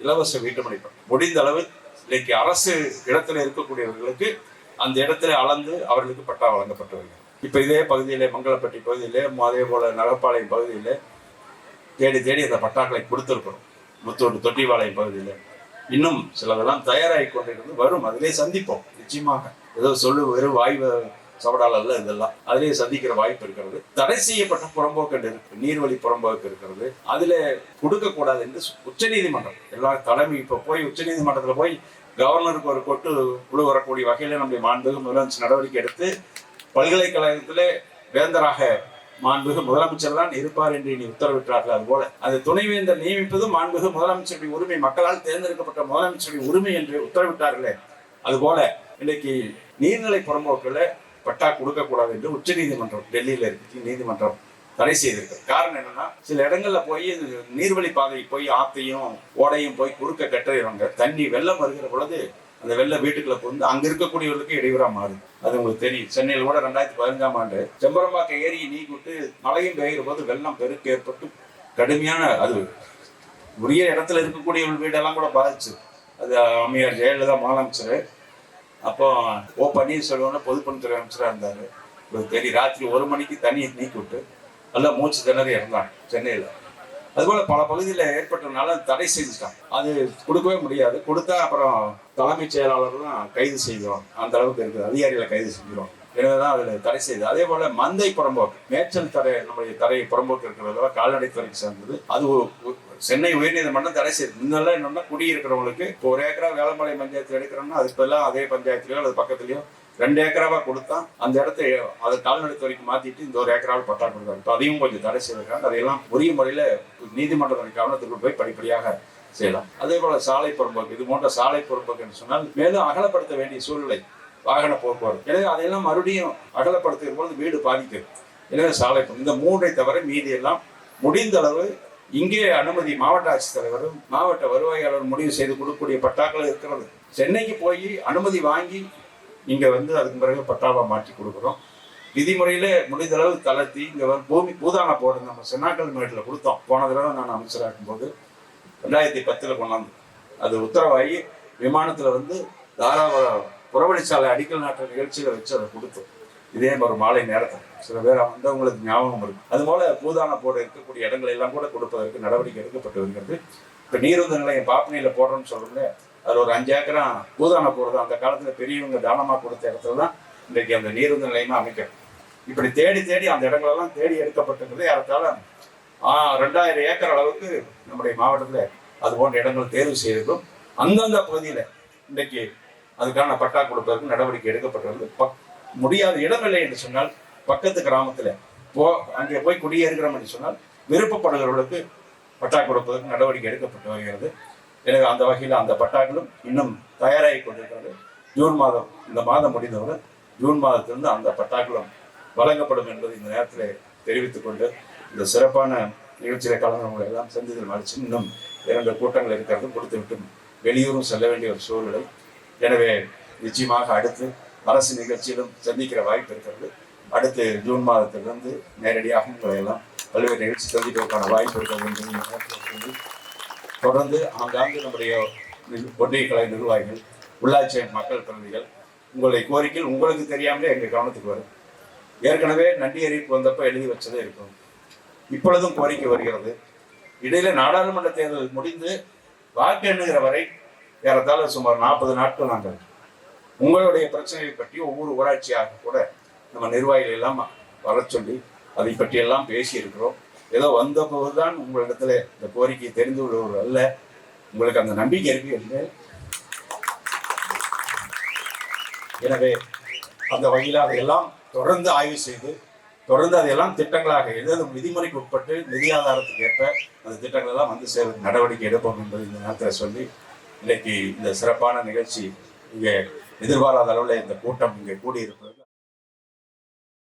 இலவச வீட்டுமனை பட்டம் முடிந்த அளவு இன்னைக்கு அரசு இடத்துல இருக்கக்கூடியவர்களுக்கு அந்த இடத்துல அளந்து அவர்களுக்கு பட்டா வழங்கப்பட்டு வருகிறது இப்போ இதே பகுதியிலே மங்களப்பட்டி பகுதியிலே அதே போல நகப்பாளையம் பகுதியிலே தேடி தேடி அந்த பட்டாக்களை கொடுத்துருக்கிறோம். முத்தோடு தொட்டிவாளையம் பகுதியில். இன்னும் சிலதெல்லாம் தயாராகி கொண்டிருந்து வரும். அதிலே சந்திப்போம். நிச்சயமாக. ஏதோ சொல்லு வெறும் வாய் சவடால் அல்ல இதெல்லாம். அதுலேயே சந்திக்கிற வாய்ப்பு இருக்கிறது. தடை செய்யப்பட்ட புறம்போக்கு இருக்கு. நீர்வழி புறம்போக்கு இருக்கிறது. அதில் கொடுக்கக்கூடாது என்று உச்சநீதிமன்றம் எல்லா தலைமை இப்போ போய் உச்சநீதிமன்றத்தில் போய் கவர்னருக்கு ஒரு கொட்டு குழு வரக்கூடிய வகையில் நம்முடைய மாண்புமிகு முதலமைச்சர் நடவடிக்கை எடுத்து பல்கலைக்கழகத்திலே வேந்தராக மாண்புமிகு முதலமைச்சர் தான் இருப்பார் என்று இனி உத்தரவிட்டார்கள் அதுபோல. அந்த துணைவேந்தர் நியமிப்பதும் மாண்புமிகு முதலமைச்சருடைய உரிமை. மக்களால் தேர்ந்தெடுக்கப்பட்ட முதலமைச்சருடைய உரிமை என்று உத்தரவிட்டார்களே. அதுபோல இன்னைக்கு நீர்நிலை புறம்போக்குல பட்டா கொடுக்கக்கூடாது என்று உச்சநீதிமன்றம் டெல்லியில இருக்கு நீதிமன்றம் தடை செய்திருக்கு காரணம் என்னன்னா சில இடங்கள்ல போய் நீர்வழி பாதை போய் ஆத்தையும் ஓடையும் போய் குறுக்க கட்டுறவங்க தண்ணி வெள்ளம் வருகிற பொழுது அந்த வெள்ள வீட்டுக்குள்ள புகுந்து அங்க இருக்கக்கூடியவர்களுக்கு இடையூறா மாறுது. அது உங்களுக்கு தெரியும். சென்னையில் கூட ரெண்டாயிரத்தி பதினஞ்சாம் ஆண்டு செம்பரம்பாக்க ஏரியை நீக்கிவிட்டு மழையும் பெய்கிற போது வெள்ளம் பெருக்கு ஏற்பட்டு கடுமையான அது உரிய இடத்துல இருக்கக்கூடிய வீடெல்லாம் கூட பாதிச்சு. அது அம்மையார் ஜெயலலிதா முதலமைச்சர் அப்போ ஓ பன்னீர்செல்வம்னு பொதுப்பணித்துறை அமைச்சராக இருந்தார். ஒரு பெரிய ராத்திரி ஒரு மணிக்கு தண்ணியை நீக்கி விட்டு நல்லா மூச்சு திணறி இறந்தாங்க சென்னையில். அதுபோல் பல பகுதியில் ஏற்பட்டதுனால அது தடை செஞ்சுட்டாங்க. அது கொடுக்கவே முடியாது. கொடுத்தா அப்புறம் தலைமைச் செயலாளர் தான் கைது செய்வோம் அந்த அளவுக்கு இருக்குது. அதிகாரிகளை கைது செஞ்சிடும் எனவே தான் அதில் தடை செய்யுது அதே போல் மந்தை புறம்போக்கு மேய்ச்சல் தடை நம்முடைய தடை புறம்போக்கு கால்நடை கால்நடைத்துறைக்கு சேர்ந்தது. அது சென்னை உயர்நீதிமன்றம் தடை செய்யுது முன்னெல்லாம் என்னன்னா குடியிருக்கிறவங்களுக்கு இப்போ ஒரு ஏக்கரா வேளம்பாளையம் பஞ்சாயத்து எடுக்கிறோம்னா அதுக்கு பதிலாக அதே பஞ்சாயத்துலயோ அல்லது பக்கத்துலயோ ரெண்டு ஏக்கராவா கொடுத்தா அந்த இடத்த அதை கால்நடைத்துறைக்கு மாத்திட்டு இந்த ஒரு ஏக்கராவில் பட்டா கொடுத்தாங்க இப்போ அதையும் கொஞ்சம் தடை செய்திருக்காங்க. அதையெல்லாம் உரிய முறையில் நீதிமன்றத்தின் கவனத்துக்கு போய் படிப்படியாக செய்யலாம். அதே போல சாலை புறம்போக்கு இது போன்ற சாலை புறம்போக்கு என்று சொன்னால் மேலும் அகலப்படுத்த வேண்டிய சூழ்நிலை வாகன போக்குவரத்து. எனவே அதையெல்லாம் மறுபடியும் அகலப்படுத்துகிற பொழுது வீடு பாதிக்கிறது எனவே சாலை இந்த மூன்றை தவிர மீதி எல்லாம் முடிந்த அளவு இங்கே அனுமதி மாவட்ட ஆட்சித்தலைவரும் மாவட்ட வருவாயாளரும் முடிவு செய்து கொடுக்கக்கூடிய பட்டாக்கள் இருக்கிறது. சென்னைக்கு போய் அனுமதி வாங்கி இங்கே வந்து அதுக்கு பிறகு பட்டாவை மாற்றி கொடுக்குறோம். விதிமுறையில முடிந்த அளவு தளர்த்தி இங்கே வந்து பூமி பூதான போர்டு நம்ம சென்னாக்கல் மேட்டில் கொடுத்தோம். போன தடவை நான் அமைச்சராக இருக்கும்போது ரெண்டாயிரத்தி பத்தில் கொண்டாந்து. அது உத்தரவாகி விமானத்தில் வந்து தாராபுரம் புறவழிச்சாலை அடிக்கல் நாட்டுற நிகழ்ச்சியில் வச்சு அதை கொடுத்தோம். இதே ஒரு மாலை நேரத்தில் சில பேர் வந்தவங்களுக்கு ஞாபகம் இருக்கு அதுபோல பூதான போட இருக்கக்கூடிய இடங்களை எல்லாம் கூட கொடுப்பதற்கு நடவடிக்கை எடுக்கப்பட்டு வருகிறது. இப்போ நீருந்த நிலையம் பாப்பனையில் போடுறோம்னு சொல்கிறேன் அது ஒரு அஞ்சு ஏக்கரா பூதான போடுறது அந்த காலத்தில் பெரியவங்க தானமாக கொடுத்த இடத்துல தான் இன்றைக்கு அந்த நீருந்த நிலையமாக அமைக்கணும். இப்படி தேடி தேடி அந்த இடங்களெல்லாம் தேடி எடுக்கப்பட்டிருக்கிறது. ஏறத்தாழ ரெண்டாயிரம் ஏக்கர் அளவுக்கு நம்முடைய மாவட்டத்தில் அது போன்ற இடங்கள் தேர்வு செய்திருக்கும் அந்தந்த பகுதியில் இன்றைக்கு அதுக்கான பட்டா கொடுப்பதற்கு நடவடிக்கை எடுக்கப்பட்டுள்ளது முடியாத இடமில்லை என்று சொன்னால் பக்கத்து கிராமத்தில் போ அங்கே போய் குடியேறுகிறோம் என்று சொன்னால் விருப்பப்படுகிறவர்களுக்கு பட்டா கொடுப்பதற்கு நடவடிக்கை எடுக்கப்பட்டு வருகிறது. எனவே அந்த வகையில் அந்த பட்டாக்களும் இன்னும் தயாராகி கொண்டிருக்கிறது. ஜூன் மாதம் இந்த மாதம் முடிந்தவுடன் ஜூன் மாதத்திலிருந்து அந்த பட்டாக்களும் வழங்கப்படும் என்பதை இந்த நேரத்தில் தெரிவித்துக் கொண்டு இந்த சிறப்பான நிகழ்ச்சியில கலந்தவங்களை எல்லாம் சந்தித்தல் மறைச்சு இன்னும் இரண்டு கூட்டங்கள் இருக்கிறது. கொடுத்துவிட்டு வெளியூரும் செல்ல வேண்டிய ஒரு சூழ்நிலை. எனவே நிச்சயமாக அடுத்து அரசு நிகழ்ச்சியிலும் சந்திக்கிற வாய்ப்பு இருக்கிறது. அடுத்து ஜூன் மாதத்திலிருந்து நேரடியாக உங்களை எல்லாம் பல்வேறு நிகழ்ச்சி சந்திப்பதற்கான வாய்ப்பு இருக்கிறது என்று தொடர்ந்து ஆங்காங்கு நம்முடைய ஒன்றிய கலை நிர்வாகிகள் உள்ளாட்சி மக்கள் பிரதிநிதிகள் உங்களுடைய கோரிக்கையில் உங்களுக்கு தெரியாமலே எங்கள் கவனத்துக்கு வரும். ஏற்கனவே நன்றி அறிவிப்பு வந்தப்போ எழுதி வச்சதே இருக்கும். இப்பொழுதும் கோரிக்கை வருகிறது. இடையில நாடாளுமன்ற தேர்தல் முடிந்து வாக்கு எண்ணுகிற வரை ஏறத்தாழ சுமார் நாற்பது நாட்கள் நாங்கள் உங்களுடைய பிரச்சனைகளை பற்றி ஒவ்வொரு ஊராட்சியாக கூட நம்ம நிர்வாகிகள் எல்லாம் வர சொல்லி அதை பற்றி எல்லாம் பேசி ஏதோ வந்த போதுதான் உங்களிடத்துல இந்த கோரிக்கையை தெரிந்து கொள்வது அல்ல. உங்களுக்கு அந்த நம்பிக்கை இருக்கு என்று. எனவே அந்த வகையில் அதையெல்லாம் தொடர்ந்து ஆய்வு செய்து தொடர்ந்து அதையெல்லாம் திட்டங்களாக எது விதிமுறைக்கு உட்பட்டு நிதி ஆதாரத்துக்கு ஏற்ப அந்த திட்டங்கள் எல்லாம் வந்து சேர நடவடிக்கை எடுப்போம் என்பதை இந்த நேரத்தில் சொல்லி இன்னைக்கு இந்த சிறப்பான நிகழ்ச்சி இங்கே எதிர்பாராத அளவில் இந்த கூட்டம் இங்கே கூடியிருப்பது